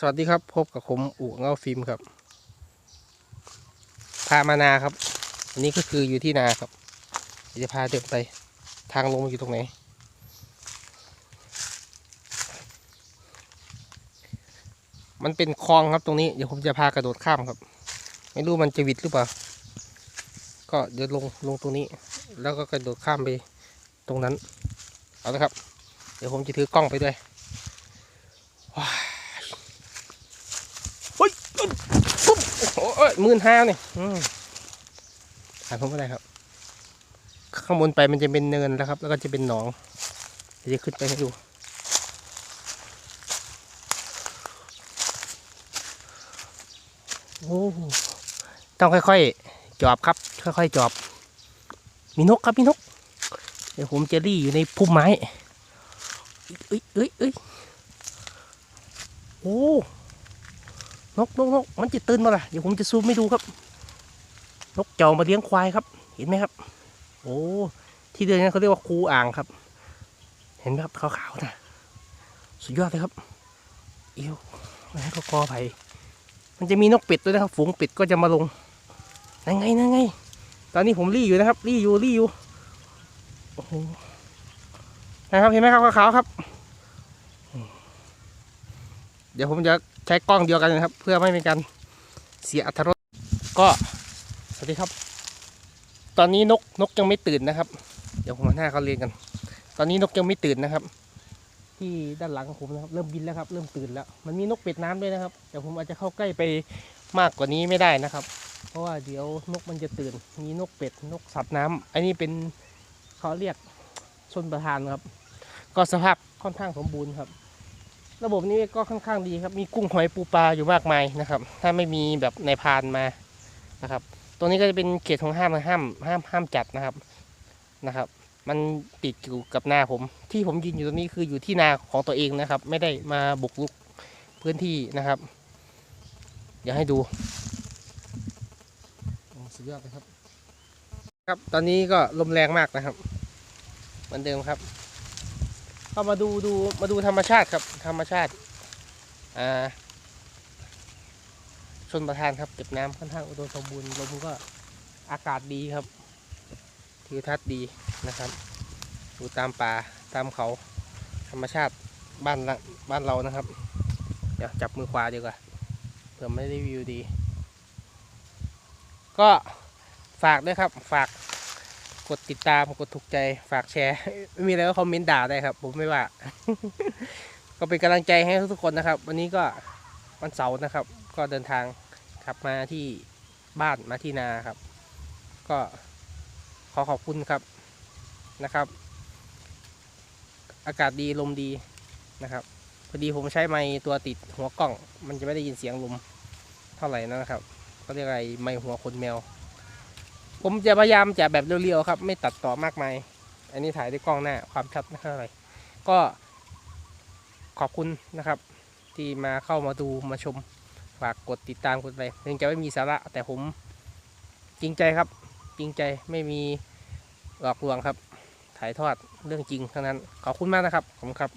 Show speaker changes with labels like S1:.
S1: สวัสดีครับ พบกับผมอู่เงาฟิล์มครับ พามานาครับ อันนี้ก็คืออยู่ที่นาครับเดี๋ยวจะพาเดินไปทางลงอยู่ตรงไหน มันเป็นคลองครับตรงนี้ เดี๋ยวผมจะพากระโดดข้ามครับ ไม่รู้มันจะวิดหรือเปล่า ก็เดี๋ยวลงลงตรงนี้ แล้วก็กระโดดข้ามไปตรงนั้น เอาละครับ เดี๋ยวผมจะถือกล้องไปด้วย เฮ้ยอึ๊บปุ๊ บโอ้โหหมื่นห้าเนี่ยอืมหาผมอะไรครับ ข้างบนไปมันจะเป็นเนินแล้วครับ แล้วก็จะเป็นหนองเดี๋ยวจะขึ้นไปให้ดูโอ้ต้องค่อยๆ จอบครับ ค่อยๆ จอบ มีนกครับมีนก เดี๋ยวผมจะรี่อยู่ในพุ่มไม้ เอ้ยเอ้ยเอ้ยโอ้ นกนกนกมันจะตื่นมาล่ะเดี๋ยวผมจะซูมให้ดูครับ นกเจ้ามาเลี้ยงควายครับ เห็นไหมครับ โอ้ที่เดินนั้นเขาเรียกว่าคูอ่างครับ เห็นไหมครับขาวๆนะสุดยอดเลยครับเอวนั่นก็กอไผ่มันจะมีนกเป็ดด้วยนะครับ ฝูงเป็ดก็จะมาลงนั่นไงนั่นไง ตอนนี้ผมรีอยู่นะครับรีอยู่รีอยู่โอ้โหนะครับเห็นไหมครับขาวๆครับ เดี๋ยวผมจะ ใช้กล้องเดียวกันนะครับ เพื่อไม่เป็นการเสียอัตรรสก็สวัสดีครับ ตอนนี้นกนกยังไม่ตื่นนะครับ เดี๋ยวผมมาหน้าเขาเรียนกัน ตอนนี้นกยังไม่ตื่นนะครับ ที่ด้านหลังของผมนะครับ เริ่มบินแล้วครับ เริ่มตื่นแล้ว มันมีนกเป็ดน้ำด้วยนะครับแต่ผมอาจจะเข้าใกล้ไปมากกว่านี้ไม่ได้นะครับ เพราะว่าเดี๋ยวนกมันจะตื่น มีนกเป็ดนกสัตว์น้ำอันนี้เป็นเขาเรียกชนประทานครับ ก็สภาพค่อนข้างสมบูรณ์ครับ ระบบนี้ก็ค่อนข้างดีครับ มีกุ้งหอยปูปลาอยู่มากมายนะครับ ถ้าไม่มีแบบในพรานมานะครับ ตรงนี้ก็จะเป็นเขตของห้ามห้ามห้ามห้ามจัดนะครับนะครับ มันติดอยู่กับนาผม ที่ผมยืนอยู่ตรงนี้คืออยู่ที่นาของตัวเองนะครับ ไม่ได้มาบุกรุกพื้นที่นะครับ เดี๋ยวให้ดูสุดยอดเลยครับ ครับตอนนี้ก็ลมแรงมากนะครับ เหมือนเดิมครับ เข้ามาดูดูมาดูธรรมชาติครับ ธรรมชาติอ่าชนประทานครับเก็บน้ำค่อนข้างอุดมสมบูรณ์ลมก็อากาศดีครับทิวทัศน์ดีนะครับดูตามป่าตามเขาธรรมชาติบ้านละบ้านเรานะครับ เดี๋ยวจับมือขวาดีกว่าเผื่อไม่ได้วิวดี ก็ฝากด้วยครับฝาก กดติดตามกดถูกใจฝากแชร์ไม่มีอะไรก็คอมเมนต์ด่าได้ครับ ผมไม่ว่า ก็เป็นกำลังใจให้ทุกๆคนนะครับ วันนี้ก็วันเสาร์นะครับ ก็เดินทางขับมาที่บ้านมาที่นาครับ ก็ขอขอบคุณครับนะครับ อากาศดีลมดีนะครับพอดีผมใช้ไม้ตัวติดหัวกล้อง มันจะไม่ได้ยินเสียงลมเท่าไหร่นะครับเขาเรียกอะไรไม้หัวคนแมว ผมจะพยายามจะแบบเรียวๆครับ ไม่ตัดต่อมากมาย อันนี้ถ่ายด้วยกล้องหน้าความชัดไม่เท่าไหร่ก็ขอบคุณนะครับ ที่มาเข้ามาดูมาชมฝากกดติดตามกดไปถึงจะไม่มีสาระ แต่ผมจริงใจครับ จริงใจไม่มีหลอกลวงครับ ถ่ายทอดเรื่องจริงทั้งนั้น ขอบคุณมากนะครับผมครับ